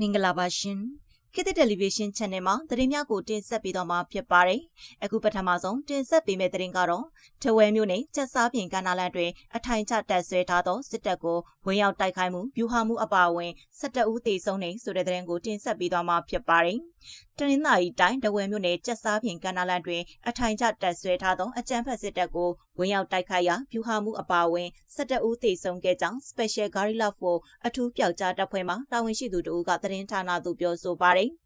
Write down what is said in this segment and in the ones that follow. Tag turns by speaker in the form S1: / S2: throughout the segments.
S1: မင်္ဂလာပါရှင်ခေတ်သစ်တယ်လီဗီရှင်း channel မှာသတင်းများကိုတင်ဆက်ပေးတော့မှာဖြစ်ပါတယ်။အခုပထမဆုံးတင်ဆက်ပေးမယ့်သတင်းကတော့ထဝဲမျိုးနဲ့ချက်စားပြင်ကန္နာလန်တွင်အထိုင်ချတက်ဆွဲထားသောစစ်တပ်ကိုဝင်ရောက်တိုက်ခိုက်မှုပြူဟာမှုအပါအဝင်17ဦးသေဆုံးနေဆိုတဲ့သတင်းကိုတင်ဆက်ပေးတော့မှာဖြစ်ပါတယ်။ တနင်္သာရီတိုင်းတဝဲမျိုးနဲ့ချက်စားပြင်ကန္နာလန်တွင်အထိုင်ချတက်ဆွဲထားသောအကြမ်းဖက်စစ်တပ်ကိုဝင်ရောက်တိုက်ခိုက်ရာပြူဟာမှုအပါအဝင်17ဦးသေဆုံးခဲ့ကြောင်း Special Guerrilla Force အထူးပျောက်ကြားတပ်ဖွဲ့မှတာဝန်ရှိသူတို့ကသတင်းဌာနသို့ပြောဆိုပါတယ်။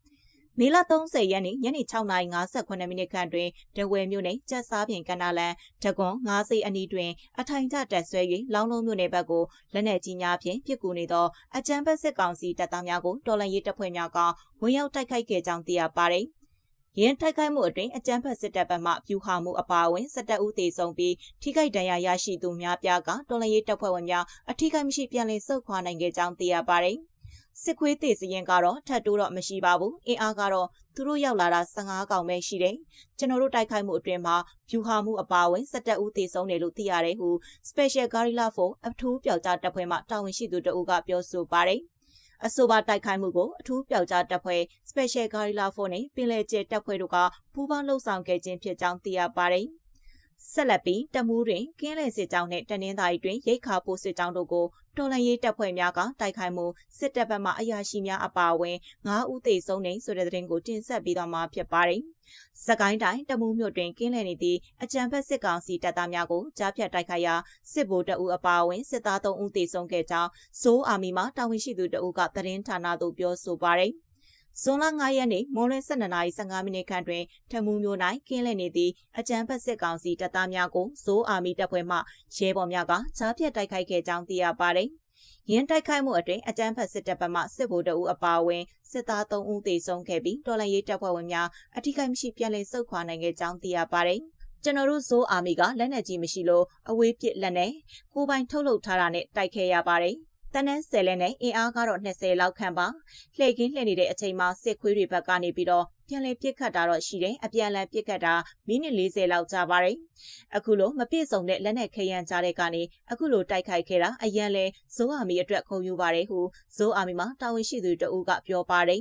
S1: မေလ30ရက်နေ့ညနေ6:58မိနစ်ခန့်တွင်ဒဝဲမြို့နယ်ကျက်စားပြင်ကန္နာလန်ဒကွန်ငါးစိတ်အနီးတွင်အထိုင်ကျတက်ဆွဲ၍လောင်းလုံးမြို့နယ်ဘက်ကိုလက်နက်ကြီးများဖြင့်ပစ်ကူနေသောအကြမ်းဖက်စစ်ကောင်စီတပ်သားများကိုတော်လှန်ရေးတပ်ဖွဲ့များကဝင်ရောက်တိုက်ခိုက်ခဲ့ကြောင်းသိရပါသည်ရင်းတိုက်ခိုက်မှုအတွင်းအကြမ်းဖက်စစ်တပ်ဘက်မှပြူဟာမှုအပါအဝင်စစ်တပ်ဦးသေဆုံးပြီးထိခိုက်ဒဏ်ရာရရှိသူများပြားကတော်လှန်ရေးတပ်ဖွဲ့ဝင်များအထိခိုက်မရှိပြန်လည်ဆုတ်ခွာနိုင်ခဲ့ကြောင်းသိရပါတယ်။ စစ်ခွေးတေစရင်ကတော့ထပ်တိုးတော့မရှိပါဘူးအင်အားကတော့သူတို့ရောက်လာတာ15កောင်ပဲရှိတယ်ကျွန်တော်တို့တိုက်ခိုက်မှုအတွင်းမှာဖြူဟာမှုအပါအဝင်17ဦးသေဆုံးတယ်လို့သိရတယ်ဟု Special Guerrilla Force အထူးပျောက်ကြားတပ်ဖွဲ့မှတာဝန်ရှိသူတအုပ်ကပြောဆိုပါတယ်အဆိုပါတိုက်ခိုက်မှုကိုအထူးပျောက်ကြားတပ်ဖွဲ့ Special Guerrilla Force နဲ့ပင်လယ်ကျဲတပ်ဖွဲ့တို့ကပူးပေါင်းလှုပ်ဆောင်ခဲ့ခြင်းဖြစ်ကြောင်းသိရပါတယ်။ ဆက်လက်ပြီးတမူးတွင်ကင်းလည်စစ်ကြောင်းနှင့်တနင်္သာရီတွင်ရိတ်ခါပိုးစစ်ကြောင်းတို့ကိုတော်လှန်ရေးတပ်ဖွဲ့များကတိုက်ခိုက်မှုစစ်တပ်ဘက်မှအရာရှိများအပါအဝင်9ဦးသေဆုံးနေဆိုတဲ့သတင်းကိုတင်ဆက်ပြီးတော့မှာဖြစ်ပါတယ်။စကိုင်းတိုင်းတမူးမြို့တွင်ကင်းလည်နေသည့်အကြံဖက်စစ်ကောင်စီတပ်သားများကိုကြားဖြတ်တိုက်ခိုက်ရာစစ်ဗိုလ်တအုပ်အပါအဝင်စစ်သား3ဦးသေဆုံးခဲ့ကြောင်းစိုးအာမီမှတာဝန်ရှိသူတအုပ်ကသတင်းဌာနသို့ပြောဆိုပါတယ်။ ဇွန်လ9ရက်နေ့မိုးလင်း12:15မိနစ်ခန့်တွင်ထမူးမြို့၌ကင်းလည်နေသည့်အကြမ်းဖက်စစ်ကောင်စီတပ်သားများကိုဇိုးအာမီတပ်ဖွဲ့မှရဲဘော်များကကြားဖြတ်တိုက်ခိုက်ခဲ့ကြောင်းသိရပါသည်။ရင်းတိုက်ခိုက်မှုအတွင်းအကြမ်းဖက်စစ်တပ်ဘက်မှစစ်ဗိုလ်တအုပ်အပါအဝင်စစ်သား3ဦးသေဆုံးခဲ့ပြီးတော်လှန်ရေးတပ်ဖွဲ့ဝင်များအထိကိမရှိပြန်လည်ဆုတ်ခွာနိုင်ခဲ့ကြောင်းသိရပါတယ်။ကျွန်တော်တို့ဇိုးအာမီကလက်နက်ကြီးမရှိလို့အဝေးပစ်လက်နဲ့ကိုပိုင်ထုတ်လုပ်ထားတာနဲ့တိုက်ခဲရပါတယ်။ တနန်းဆယ်လဲနဲ့အင်အားကတော့20လောက်ခန့်ပါလှည့်ကင်းလှည့်နေတဲ့အချိန်မှာစစ်ခွေးတွေဘက်ကနေပြီးတော့ပြန်လည်ပြစ်ခတ်တာတော့ရှိတယ်အပြန်လည်ပြစ်ခတ်တာမိနစ်40လောက်ကြာပါတယ်အခုလိုမပြည့်စုံတဲ့လက်နက်ခဲယမ်းကြားတဲ့ကနေအခုလိုတိုက်ခိုက်ခဲ့တာအရန်လဲဇိုးအာမီအတွက်ခုံယူပါတယ်ဟုဇိုးအာမီမှာတာဝန်ရှိသူတဦးကပြောပါတယ်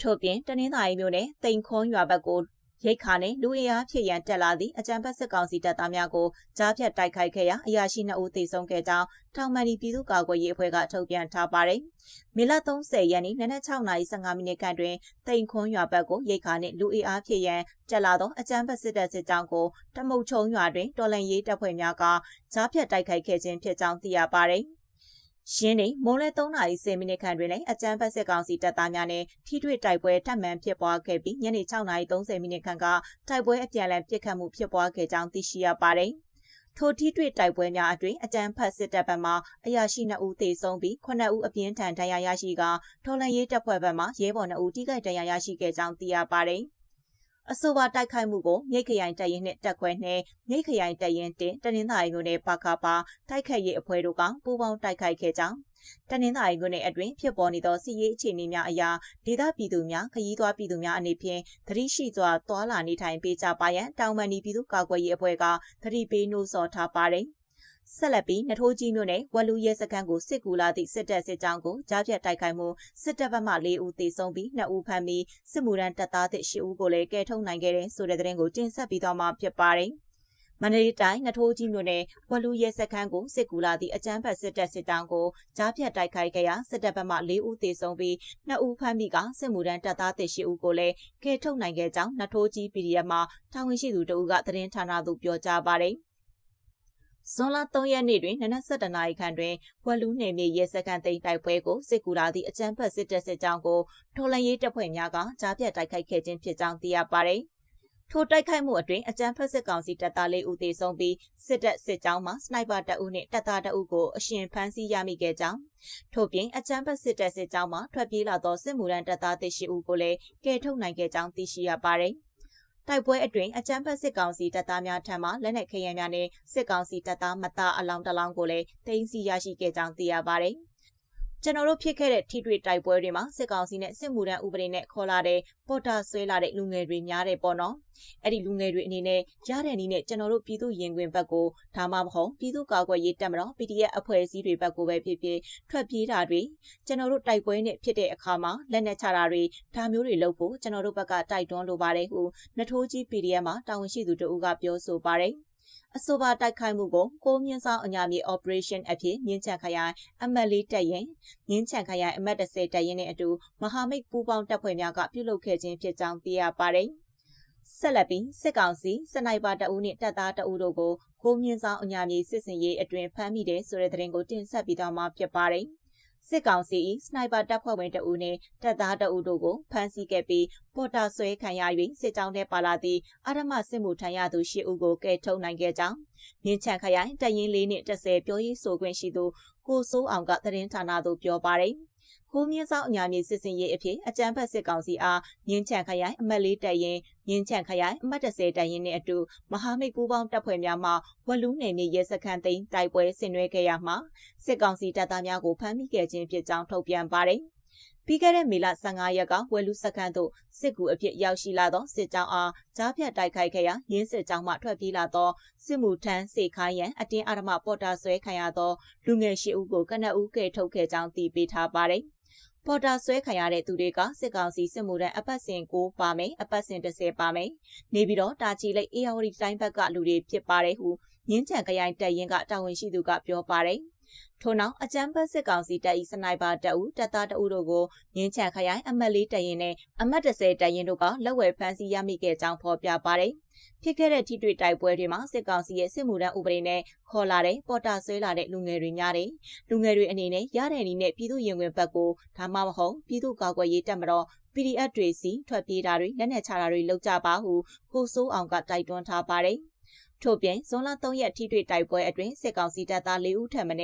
S1: ထို့ပြင်တနင်္သာရီမြို့နယ်တိန်ခွန်ရွာဘက်ကို ရိတ်ခါနဲ့လူအင်အားဖြစ်ရန်တက်လာသည့်အကြံဖက်စစ်ကောင်စီတပ်သားများကိုကြားဖြတ်တိုက်ခိုက်ခဲ့ရာအရာရှိ2ဦးသေဆုံးခဲ့ကြောင်းထောင်မန်ဒီပြည်သူ့ကာကွယ်ရေးအဖွဲ့ကထုတ်ပြန်ထားပါတယ်။မေလ30ရက်နေ့နနက်6:15မိနစ်ခန့်တွင်တိန်ခွန်းရွာဘက်ကိုရိတ်ခါနှင့်လူအင်အားဖြစ်ရန်တက်လာသောအကြမ်းဖက်စစ်တပ်စစ်ကြောင်းကိုတမုတ်ချုံရွာတွင်တော်လန်ရေးတပ်ဖွဲ့များကကြားဖြတ်တိုက်ခိုက်ခဲ့ခြင်းဖြစ်ကြောင်းသိရပါတယ်။ ရင်းနေမိုးလဲ3:10မိနစ်ခန့်တွင်လည်းအကြမ်းဖက်စစ်ကောင်စီတပ်သားများနဲ့ထိတွေ့တိုက်ပွဲထပ်မံဖြစ်ပွားခဲ့ပြီးညနေ6:30မိနစ်ခန့်ကတိုက်ပွဲအပြန်အလှန်ပစ်ခတ်မှုဖြစ်ပွားခဲ့ကြောင်းသိရှိရပါတယ်။ထိုထိတွေ့တိုက်ပွဲများအတွင်အကြမ်းဖက်စစ်တပ်ဘက်မှအရာရှိ2ဦးသေဆုံးပြီး9ဦးအပြင်းထန်ဒဏ်ရာရရှိကထော်လန်ရေးတပ်ဖွဲ့ဘက်မှရဲဘော်2ဦးထိခိုက်ဒဏ်ရာရရှိခဲ့ကြောင်းသိရပါတယ်။ အဆိုပါတိုက်ခိုက်မှုကိုမြိတ်ခရိုင်တပ်ရင်းနှင့်တပ်ခွဲနှင့်မြိတ်ခရိုင်တပ်ရင်းတင်တနင်္သာရီမြို့နယ်ပါခါပါတိုက်ခိုက်ရေးအဖွဲ့တို့ကပူးပေါင်းတိုက်ခိုက်ခဲ့ကြောင်းတနင်္သာရီမြို့နယ်အတွင်းဖြစ်ပေါ်နေသောစစ်ရေးအခြေအနေများအရာဒေသပြည်သူများခရီးသွားပြည်သူများအနေဖြင့်သတိရှိစွာသွာလာနေထိုင်ပေးကြပါရန်တောင်ပန်ဒီပြည်သူ့ကာကွယ်ရေးအဖွဲ့ကသတိပေးနှိုးဆော်ထားပါတယ်။ ဆက်လက်ပြီးနထိုးကြီးမြို့နယ်ဝက်လူရဲစခန်းကိုစစ်ကူလာသည့်စစ်တပ်စစ်ကြောင်းကိုကြားဖြတ်တိုက်ခိုက်မှုစစ်တပ်ဘက်မှ၄ဦးသေဆုံးပြီး2ဦးဖမ်းပြီးစစ်မှုထမ်းတပ်သားသစ်10ဦးကိုလည်းကယ်ထုတ်နိုင်ခဲ့တဲ့ဆိုတဲ့သတင်းကိုတင်ဆက်ပြီးတော့မှဖြစ်ပါတယ်။မန္တလေးတိုင်းနထိုးကြီးမြို့နယ်ဝလူရဲစခန်းကိုစစ်ကူလာသည့်အကြမ်းဖက်စစ်တပ်စစ်တောင်းကိုကြားဖြတ်တိုက်ခိုက်ခဲ့ရာစစ်တပ်ဘက်မှ၄ဦးသေဆုံးပြီး2ဦးဖမ်းမိကစစ်မှုထမ်းတပ်သားသစ်10ဦးကိုလည်းကယ်ထုတ်နိုင်ခဲ့ကြောင်းနထိုးကြီး PDF မှာတာဝန်ရှိသူတဦးကသတင်းဌာနသို့ပြောကြားပါတယ်။ ဇွန်လ3ရက်နေ့တွင်နနက်7:00နာရီခန့်တွင်ဝက်လူးနယ်မြေရဲစခန်းသိမ်းတိုက်ပွဲကိုစစ်ကူလာသည့်အကြမ်းဖက်စစ်တပ်စစ်ကြောင်းကိုထော်လန်ရေးတပ်ဖွဲ့များကကြားပြတ်တိုက်ခိုက်ခဲ့ခြင်းဖြစ်ကြောင်းသိရပါသည်။ထိုတိုက်ခိုက်မှုအတွင်းအကြမ်းဖက်စစ်ကောင်စီတပ်သားလေးဦးသေဆုံးပြီးစစ်တပ်စစ်ကြောင်းမှစနိုက်ပါတပ်ဦးနှင့်တပ်သားတအုပ်ကိုအရှင်ဖမ်းဆီးရမိခဲ့ကြောင်းထို့ပြင်အကြမ်းဖက်စစ်တပ်စစ်ကြောင်းမှထွက်ပြေးလာသောစစ်မှုထမ်းတပ်သားတရှိဦးကိုလည်းကယ်ထုတ်နိုင်ခဲ့ကြောင်းသိရှိရပါသည်။ တိုက်ပွဲအတွင်းအကြမ်းဖက်စစ်ကောင်စီတပ်သားများထံမှလက်နက်ခဲယမ်းများနဲ့စစ်ကောင်စီတပ်သားမသားအလောင်းတလောင်းကိုလည်းသိမ်းဆည်းရရှိခဲ့ကြောင်းသိရပါတယ်။ ကျွန်တော်တို့ဖြစ်ခဲ့တဲ့ထိတွေ့တိုက်ပွဲတွေမှာစစ်ကောင်စီနဲ့စစ်မှုထမ်းဥပဒေနဲ့ခေါ်လာတဲ့ပေါ်တာဆွဲလာတဲ့လူငယ်တွေများတယ်ပေါ့နော်။အဲ့ဒီလူငယ်တွေအနေနဲ့ရတဲ့နည်းနဲ့ကျွန်တော်တို့ပြည်သူရင်ခွင်ဘက်ကိုဒါမှမဟုတ်ပြည်သူ့ကာကွယ်ရေးတပ်မတော် PDF အဖွဲ့အစည်းတွေဘက်ကိုပဲဖြစ်ဖြစ်ထွက်ပြေးတာတွေကျွန်တော်တို့တိုက်ပွဲနဲ့ဖြစ်တဲ့အခါမှာလက်နက်ချတာတွေဒါမျိုးတွေလုပ်ဖို့ကျွန်တော်တို့ဘက်ကတိုက်တွန်းလိုပါတယ်ဟုနှထိုးကြီး PDF မှာတာဝန်ရှိသူတို့ကပြောဆိုပါတယ်။ အဆိုပါတိုက်ခိုက်မှုကိုကိုမြင့်ဆောင်အညာမြေ operation အဖြစ်မြင်းချန်ခရိုင်အမတ်လေးတပ်ရင်မြင်းချန်ခရိုင်အမတ်30တပ်ရင်နဲ့အတူမဟာမိတ်ပူးပေါင်းတပ်ဖွဲ့များကပြုလုပ်ခဲ့ခြင်းဖြစ်ကြောင်းသိရပါတယ်။ဆက်လက်ပြီးစစ်ကောင်စီစနိုက်ပါတအူးနှင့်တပ်သားတအူးတို့ကိုကိုမြင့်ဆောင်အညာမြေစစ်စင်ရေးအတွင်ဖမ်းမိတယ်ဆိုတဲ့သတင်းကိုတင်ဆက်ပြီးတော့မှဖြစ်ပါတယ်။ စစ်ကောင်စီ၏စနိုက်ပါတပ်ဖွဲ့ဝင်တအူနှင့်တပ်သားတအူတို့ကိုဖမ်းဆီးခဲ့ပြီးပေါ်တာဆွဲခံရ၍စစ်ကြောင်းထဲပါလာသည့်အာရမစစ်မှုထမ်းရသူ၈ဦးကိုကယ်ထုတ်နိုင်ခဲ့ကြောင်းမြင်းချန်ခရိုင်တရင်လေးနှင့်30ပြောရေးဆိုခွင့်ရှိသူကိုစိုးအောင်ကသတင်းဌာနသို့ပြောပါရယ် ကိုမြင့်ဆောင်အညာမြေစစ်စင်ရေးအဖြစ်အကြမ်းဖက်စစ်ကောင်စီအားမြင်းချန်ခရိုင်အမတ်လေးတပ်ရင်မြင်းချန်ခရိုင်အမတ်30တပ်ရင်နဲ့အတူမဟာမိတ်ပူးပေါင်းတပ်ဖွဲ့များမှဝလူးနယ်မြေရဲစခန်းသိမ်းတိုက်ပွဲဆင်နွှဲခဲ့ရမှာစစ်ကောင်စီတပ်သားများကိုဖမ်းမိခဲ့ခြင်းဖြစ်ကြောင်းထုတ်ပြန်ပါတယ် ပြီးခဲ့တဲ့မေလ15ရက်ကဝယ်လူစခန်းသို့စစ်ကူအဖြစ်ရောက်ရှိလာသောစစ်ကြောင်းအားကြားဖြတ်တိုက်ခိုက်ခဲ့ရာရင်းစစ်ကြောင်းမှထွက်ပြေးလာသောစစ်မှုထမ်းစေခိုင်းရန်အတင်းအဓမ္မပေါ်တာဆွဲခံရသောလူငယ်ရှိဦးကိုကနအူးကဲထုတ်ခဲ့ကြောင်းသိပေးထားပါတယ်။ပေါ်တာဆွဲခံရတဲ့သူတွေကစစ်ကောင်စီစစ်မှုထမ်းအပတ်စဉ်9ပါမယ်အပတ်စဉ်10ပါမယ်နေပြီးတော့တာချီလိတ်အေယာဝတီတိုင်းဘက်ကလူတွေဖြစ်ပါတယ်ဟုမြင်းချံခရိုင်တပ်ရင်းကတာဝန်ရှိသူကပြောပါတယ် ထို့နောက်အကြမ်းဖက်စစ်ကောင်စီတပ်၏စနိုက်ပါတပ်ဦးတပ်သားတအုပ်တို့ကိုမြင်းချံခရိုင်အမတ်လေးတပ်ရင်းနဲ့အမတ်30တပ်ရင်းတို့ကလက်ဝဲဖမ်းဆီးရမိခဲ့ကြောင်းဖော်ပြပါတယ်ဖြစ်ခဲ့တဲ့ထိတွေ့တိုက်ပွဲတွေမှာစစ်ကောင်စီရဲ့စစ်မှုထမ်းဥပဒေနဲ့ခေါ်လာတဲ့ပေါ်တာဆွဲလာတဲ့လူငယ်တွေများတယ်။လူငယ်တွေအနေနဲ့ရတဲ့အနေနဲ့ပြည်သူရင်ဝင်ဘက်ကိုဒါမှမဟုတ်ပြည်သူ့ကာကွယ်ရေးတပ်မတော် PDF တွေစီထွက်ပြေးတာတွေလက်နက်ချတာတွေလုပ်ကြပါဟုကိုစိုးအောင်ကတိုက်တွန်းထားပါတယ်။ ထို့ပြင်ဇွန်လ3ရက်ထိတွေ့တိုက်ပွဲအတွင်းစစ်ကောင်စီတပ်သား၄ဦးထပ်မံ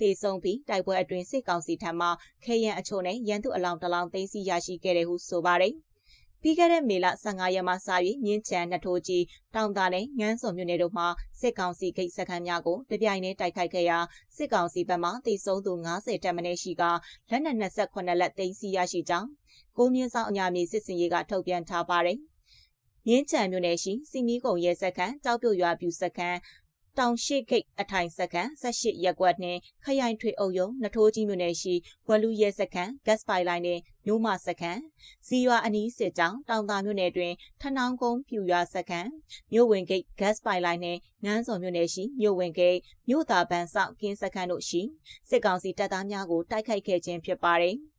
S1: တေဆုံးပြီးတိုက်ပွဲအတွင်းစစ်ကောင်စီထံမှခေရန်အချို့နဲ့ရန်သူအလောင်းတလောင်းသိမ်းဆည်းရရှိခဲ့တယ်ဟုဆိုပါတယ်။ပြီးခဲ့တဲ့မေလ15ရက်မှစ၍မြင်းချံနှစ်ထိုးကြီးတောင်သားနဲ့ငန်းစုံမြို့နယ်တို့မှာစစ်ကောင်စီဂိတ်စခန်းများကိုတပြိုင်တည်းတိုက်ခိုက်ခဲ့ရာစစ်ကောင်စီဘက်မှတိစုံသူ90တက်မင်းရှိကလက်နက်28လက်သိမ်းဆည်းရရှိကြောင်းကိုမြင့်ဆောင်အညာမြေစစ်စင်ရေးကထုတ်ပြန်ထားပါတယ်။ မြင်းချံမြို့နယ်ရှိစီမီကုံရဲစခန်းကြောက်ပြုတ်ရွာပြူစခန်းတောင်ရှိဂိတ်အထိုင်စကန်18ရက်ကွက်နှင့်ခရိုင်ထွေအုပ်ယုံနထိုးကြီးမြို့နယ်ရှိဝလူရဲစကန်ဂတ်ပိုင်လိုင်းနှင့်မြို့မစကန်ဇီရွာအနီးစစ်ကြောင်းတောင်သာမြို့နယ်တွင်ထနောင်းကုန်းပြူရွာစကန်မြို့ဝင်ဂိတ်ဂတ်ပိုင်လိုင်းနှင့်ငန်းစုံမြို့နယ်ရှိမြို့ဝင်ဂိတ်မြို့သားပန်းဆောင်ကင်းစကန်တို့ရှိစစ်ကောင်စီတပ်သားများကိုတိုက်ခိုက်ခဲ့ခြင်းဖြစ်ပါတယ်